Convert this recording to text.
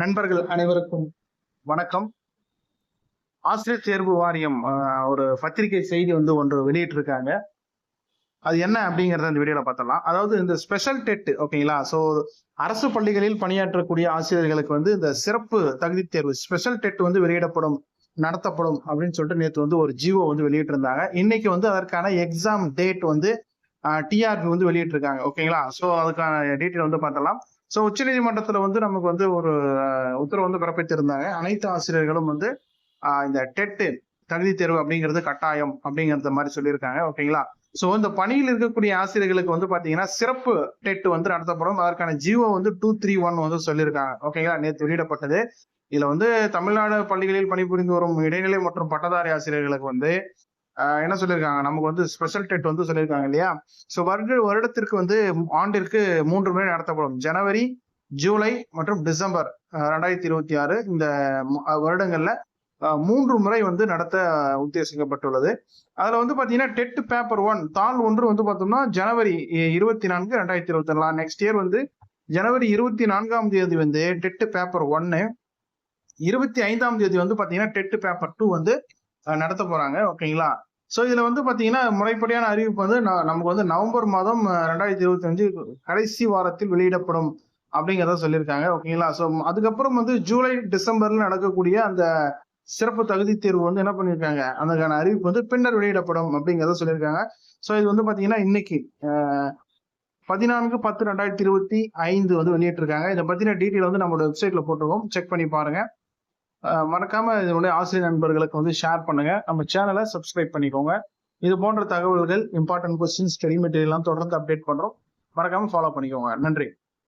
நண்பர்கள் அனைவருக்கும் வணக்கம். ஆசிரியர் தேர்வு வாரியம் ஒரு பத்திரிகை செய்தி வந்து ஒன்று வெளியிட்டிருக்காங்க. அது என்ன அப்படிங்கிறத இந்த வீடியோவில் பார்த்தலாம் அதாவது இந்த ஸ்பெஷல் டெட் ஓகேங்களா? ஸோ அரசு பள்ளிகளில் பணியாற்றக்கூடிய ஆசிரியர்களுக்கு வந்து இந்த சிறப்பு தகுதி தேர்வு ஸ்பெஷல் டெட் வந்து வெளியிடப்படும் நடத்தப்படும் அப்படின்னு சொல்லிட்டு நேற்று வந்து ஒரு ஜிஓ வந்து வெளியிட்டிருந்தாங்க. இன்னைக்கு வந்து அதற்கான எக்ஸாம் டேட் வந்து டிஆர்பி வந்து வெளியிட்டிருக்காங்க. ஓகேங்களா? ஸோ அதுக்கான டீட்டெயில் வந்து பார்த்தலாம் ஸோ உச்சநீதிமன்றத்தில் வந்து நமக்கு வந்து ஒரு உத்தரவு வந்து பிறப்பித்திருந்தாங்க. அனைத்து ஆசிரியர்களும் வந்து இந்த டெட்டு தகுதி தேர்வு அப்படிங்கிறது கட்டாயம் அப்படிங்கிறத மாதிரி சொல்லியிருக்காங்க. ஓகேங்களா ஸோ இந்த பணியில் இருக்கக்கூடிய ஆசிரியர்களுக்கு வந்து பார்த்தீங்கன்னா சிறப்பு டெட் வந்து நடத்தப்படும். அதற்கான ஜீவோ வந்து டூ த்ரீ ஒன் வந்து சொல்லியிருக்காங்க. ஓகேங்களா நேற்று வெளியிடப்பட்டது. இதில் வந்து தமிழ்நாடு பள்ளிகளில் பணிபுரிந்து வரும் இடைநிலை மற்றும் பட்டதாரி ஆசிரியர்களுக்கு வந்து என்ன சொல்லியிருக்காங்க நமக்கு வந்து ஸ்பெஷல் டெட் வந்து சொல்லியிருக்காங்க இல்லையா? ஸோ வருட வருடத்திற்கு வந்து ஆண்டிற்கு மூன்று முறை நடத்தப்படும். ஜனவரி ஜூலை மற்றும் டிசம்பர் ரெண்டாயிரத்தி இருபத்தி ஆறு இந்த வருடங்களில் வருடங்கள்ல மூன்று முறை வந்து நடத்த உத்தேசிக்கப்பட்டுள்ளது. அதுல வந்து பாத்தீங்கன்னா டெட் பேப்பர் ஒன் தாள் ஒன்று வந்து பார்த்தோம்னா ஜனவரி இருபத்தி நான்கு ரெண்டாயிரத்தி இருபத்தி நாலு. நெக்ஸ்ட் இயர் வந்து ஜனவரி இருபத்தி நான்காம் தேதி வந்து டெட் பேப்பர் ஒன்னு இருபத்தி ஐந்தாம் தேதி வந்து பாத்தீங்கன்னா டெட் பேப்பர் டூ வந்து நடத்த போறாங்க. ஓகேங்களா ஸோ இதில் வந்து பார்த்தீங்கன்னா முறைப்படியான அறிவிப்பு வந்து நமக்கு வந்து நவம்பர் மாதம் ரெண்டாயிரத்தி இருபத்தி அஞ்சு கடைசி வாரத்தில் வெளியிடப்படும் அப்படிங்கிறத சொல்லியிருக்காங்க. ஓகேங்களா ஸோ அதுக்கப்புறம் வந்து ஜூலை டிசம்பரில் நடக்கக்கூடிய அந்த சிறப்பு தகுதி தேர்வு வந்து என்ன பண்ணியிருக்காங்க? அதுக்கான அறிவிப்பு வந்து பின்னர் வெளியிடப்படும் அப்படிங்கிறத சொல்லியிருக்காங்க. ஸோ இது வந்து பார்த்தீங்கன்னா இன்னைக்கு பதினான்கு பத்து ரெண்டாயிரத்தி இருபத்தி ஐந்து வந்து வெளியிட்டிருக்காங்க. இதை பற்றின டீட்டெயில் வந்து நம்மளோட வெப்சைட்டில் போட்டுருக்கோம். செக் பண்ணி பாருங்கள் மறக்காம இதனுடைய ஆசிரியர் நண்பர்களுக்கு வந்து ஷேர் பண்ணுங்க. நம்ம சேனலை சப்ஸ்கிரைப் பண்ணிக்கோங்க. இது போன்ற தகவல்கள் இம்பார்ட்டன்ட் கொஸ்டின் ஸ்டடி மெட்டீரியல்லாம் தொடர்ந்து அப்டேட் பண்றோம். மறக்காம ஃபாலோ பண்ணிக்கோங்க. நன்றி.